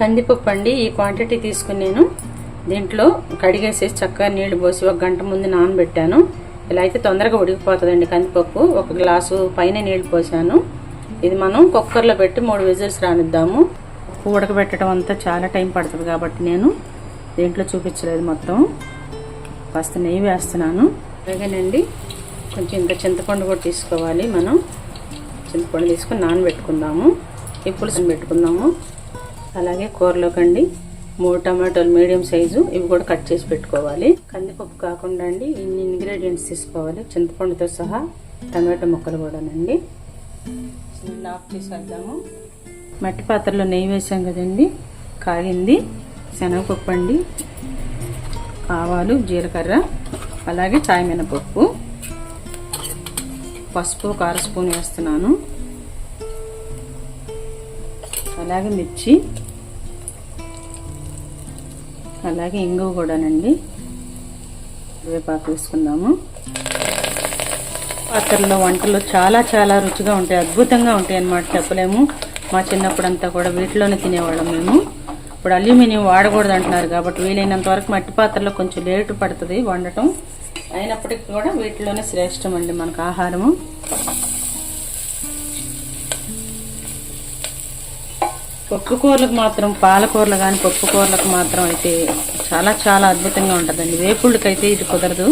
కందిపప్పు అండి. ఈ క్వాంటిటీ తీసుకుని నేను దీంట్లో కడిగేసేసి చక్కగా నీళ్ళు పోసి ఒక గంట ముందు నానబెట్టాను. ఇలా అయితే తొందరగా ఉడికిపోతుందండి కందిపప్పు. ఒక గ్లాసు పైన నీళ్ళు పోసాను. ఇది మనం కుక్కర్లో పెట్టి మూడు విజిల్స్ రానిద్దాము. పప్పు ఉడకబెట్టడం అంతా చాలా టైం పడుతుంది కాబట్టి నేను దీంట్లో చూపించలేదు మొత్తం. కాస్త నెయ్యి వేస్తున్నాను. అలాగేనండి. కొంచెం ఇంకా చింతపండు కూడా తీసుకోవాలి మనం. చింతపండు తీసుకొని నానబెట్టుకుందాము. ఈ పెట్టుకుందాము. అలాగే కూరలోకండి మూడు టమాటోలు మీడియం సైజు ఇవి కూడా కట్ చేసి పెట్టుకోవాలి. కందిపప్పు కాకుండా అండి ఇన్ని ఇంగ్రీడియంట్స్ తీసుకోవాలి. చింతపండుతో సహా టమాటో ముక్కలు కూడానండి. దీన్ని ఆఫ్ చేసేద్దాము మట్టి పాత్రలో నెయ్యి వేసాం కదండి కాగింది శనగపప్పు అండి ఆవాలు జీలకర్ర అలాగే చాయ్ మినపప్పు. పసుపు కార స్పూన్ వేస్తున్నాను. అలాగే మిర్చి. అలాగే ఇంగువ కూడానండి. వేపాకు వేసుకుందాము పాత్రలో వంటలు చాలా చాలా రుచిగా ఉంటాయి అద్భుతంగా ఉంటాయి అన్నమాట చెప్పలేము. మా చిన్నప్పుడు అంతా కూడా వీటిలోనే తినేవాళ్ళం మేము. ఇప్పుడు అల్యూమినియం వాడకూడదు అంటున్నారు కాబట్టి వీలైనంత వరకు మట్టి పాత్రలో కొంచెం లేటు పడుతుంది వండటం. అయినప్పటికీ కూడా వీటిలోనే శ్రేష్టం అండి మనకు ఆహారము. కూరలకు మాత్రం పాలకూరలు కానీ పప్పు కూరలకు మాత్రం అయితే చాలా చాలా అద్భుతంగా ఉంటుందండి. వేపుళ్ళకి అయితే ఇది కుదరదు.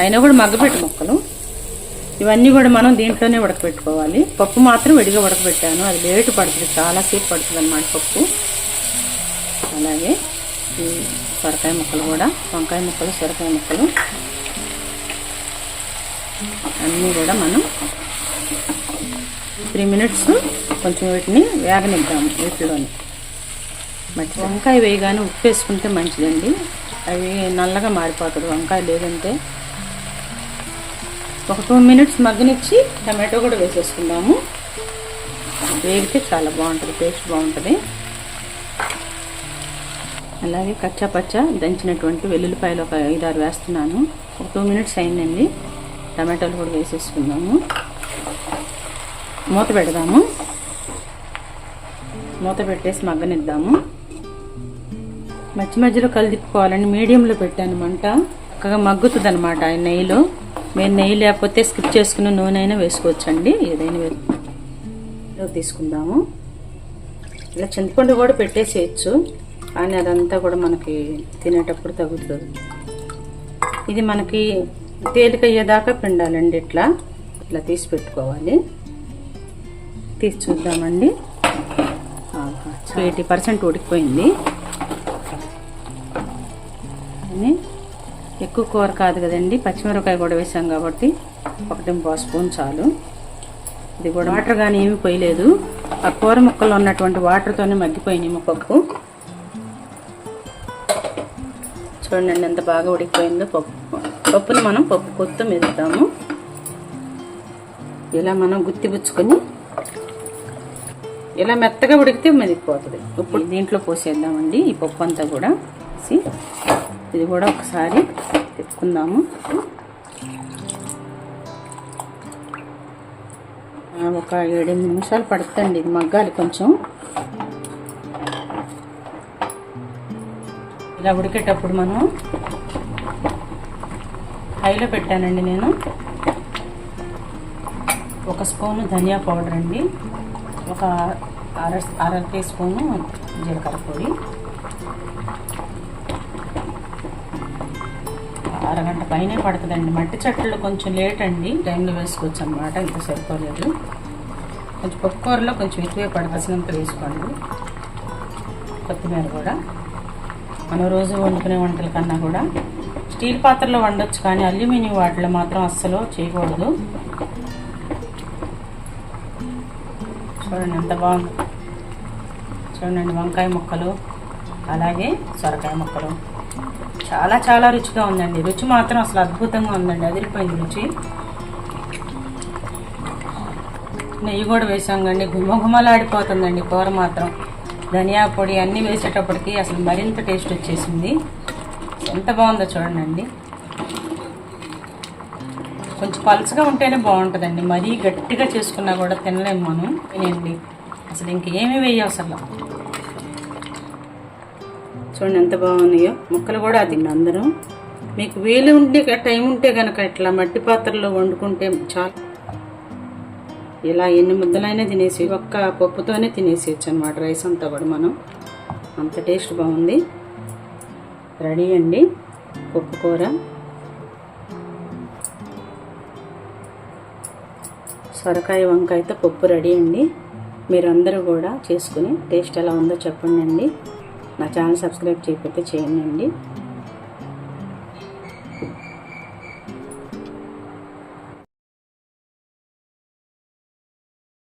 అయినా కూడా మగ్గపెట్టు ముక్కలు. ఇవన్నీ కూడా మనం దీంట్లోనే ఉడకబెట్టుకోవాలి పప్పు మాత్రం విడిగా ఉడకబెట్టాను అది లేటు పడుతుంది. చాలాసేపు పడుతుంది అన్నమాట పప్పు. అలాగే ఈ సొరకాయ ముక్కలు కూడా వంకాయ ముక్కలు సొరకాయ ముక్కలు. అన్నీ కూడా మనం త్రీ మినిట్స్ కొంచెం వీటిని వేగనిద్దాము వీటిలోని. మట్టి వంకాయ వేయగానే ఉప్పు వేసుకుంటే మంచిదండి. అవి నల్లగా మారిపోతుంది వంకాయ లేదంటే ఒక టూ మినిట్స్ మగ్గనిచ్చి టమాటో కూడా వేసేసుకుందాము. వేగితే చాలా బాగుంటుంది టేస్ట్ బాగుంటుంది. అలాగే కచ్చా పచ్చ దంచినటువంటి వెల్లుల్లిపాయలు ఒక ఐదారు వేస్తున్నాను. ఒక టూ మినిట్స్ అయిందండి. టమాటోలు కూడా వేసేసుకుందాము. మూత పెడదాము. మూత పెట్టేసి మగ్గనిద్దాము. మధ్య మధ్యలో కలిదిప్పుకోవాలండి మీడియంలో పెట్టాను మంట. చక్కగా మగ్గుతుంది అనమాట ఆ నెయ్యిలో. మీరు నెయ్యి లేకపోతే స్కిప్ చేసుకుని నూనె అయినా వేసుకోవచ్చండి. ఏదైనా తీసుకుందాము. ఇలా చింతపండు కూడా పెట్టేసేయచ్చు. కానీ అదంతా కూడా మనకి తినేటప్పుడు తగ్గుతుంది. ఇది మనకి తేలిక అయ్యేదాకా పిండాలండి ఇట్లా. ఇట్లా తీసి పెట్టుకోవాలి. తీసి చూద్దామండి. ఎయిటీ పర్సెంట్ ఉడికిపోయింది. అని ఎక్కువ కూర కాదు కదండి. పచ్చిమిరపకాయ కూడా వేసాం కాబట్టి ఒకటి పావు స్పూన్ చాలు. ఇది కూడా వాటర్ కానీ ఏమీ పోయలేదు. ఆ కూర ముక్కలో ఉన్నటువంటి వాటర్తోనే మగ్గిపోయినాయి మా పప్పు. చూడండి ఎంత బాగా ఉడికిపోయిందో పప్పు. పప్పుని మనం పప్పు కొత్త మెదుతాము ఇలా మనం గుత్తిపుచ్చుకొని ఇలా మెత్తగా ఉడికితే మెదిగిపోతుంది. ఇప్పుడు దీంట్లో పోసేద్దామండి. ఈ పప్పు అంతా కూడా వేసి ఇది కూడా ఒకసారి తెచ్చుకుందాము. ఒక ఏడెనిమిది నిమిషాలు పడుతుందండి. ఇది మగ్గాలి కొంచెం. ఇలా ఉడికేటప్పుడు మనం హైలో పెట్టానండి నేను. ఒక స్పూను ధనియా పౌడర్ అండి. ఒక అర అర టీ స్పూను జీలకర్ర పొడి. అరగంట పైనే పడుతుందండి. మట్టి చెట్లు కొంచెం లేట్ అండి. టైంలో వేసుకోవచ్చు అనమాట ఇంత సరిపోలేదు. కొంచెం పప్పుకూరలో కొంచెం ఎక్కువే పడవలసినంత వేసుకోండి. కొత్తిమీర కూడా. మనం రోజు వండుకునే వంటల కన్నా కూడా స్టీల్ పాత్రలో వండొచ్చు కానీ అల్యూమినియం వాటిలో మాత్రం అస్సలు చేయకూడదు. చూడండి ఎంత బాగుంది. చూడండి వంకాయ ముక్కలు అలాగే సొరకాయ ముక్కలు. చాలా చాలా రుచిగా ఉందండి. రుచి మాత్రం అసలు అద్భుతంగా ఉందండి. అదిరిపోయింది రుచి. నెయ్యి కూడా వేసాం కండి గుమగుమలాడిపోతుందండి కూర మాత్రం. ధనియా పొడి అన్నీ వేసేటప్పటికి అసలు మరింత టేస్ట్ వచ్చేసింది. ఎంత బాగుందో చూడండి. కొంచెం పలుచగా ఉంటేనే బాగుంటుందండి. మరీ గట్టిగా చేసుకున్నా కూడా తినలేము మనం. తినండి. అసలు ఇంకేమీ వేయవసరం చూడండి ఎంత బాగున్నాయో. ముక్కలు కూడా తిండి అందరూ. మీకు వీలు ఉంటే టైం ఉంటే కనుక ఇట్లా మట్టి పాత్రలో వండుకుంటే చాలా. ఇలా ఎన్ని ముద్దలైనా తినేసి ఒక్క పప్పుతోనే తినేసేయచ్చు అనమాట రైస్ అంతా కూడా మనం. అంత టేస్ట్ బాగుంది. రెడీ అండి. పప్పు కూర. సొరకాయ వంకాయతో పప్పు రెడీ అండి. మీరందరూ కూడా చేసుకుని టేస్ట్ ఎలా ఉందో చెప్పండి అండి నా ఛానల్ సబ్స్క్రైబ్ చేయకపోతే చేయండి. అండి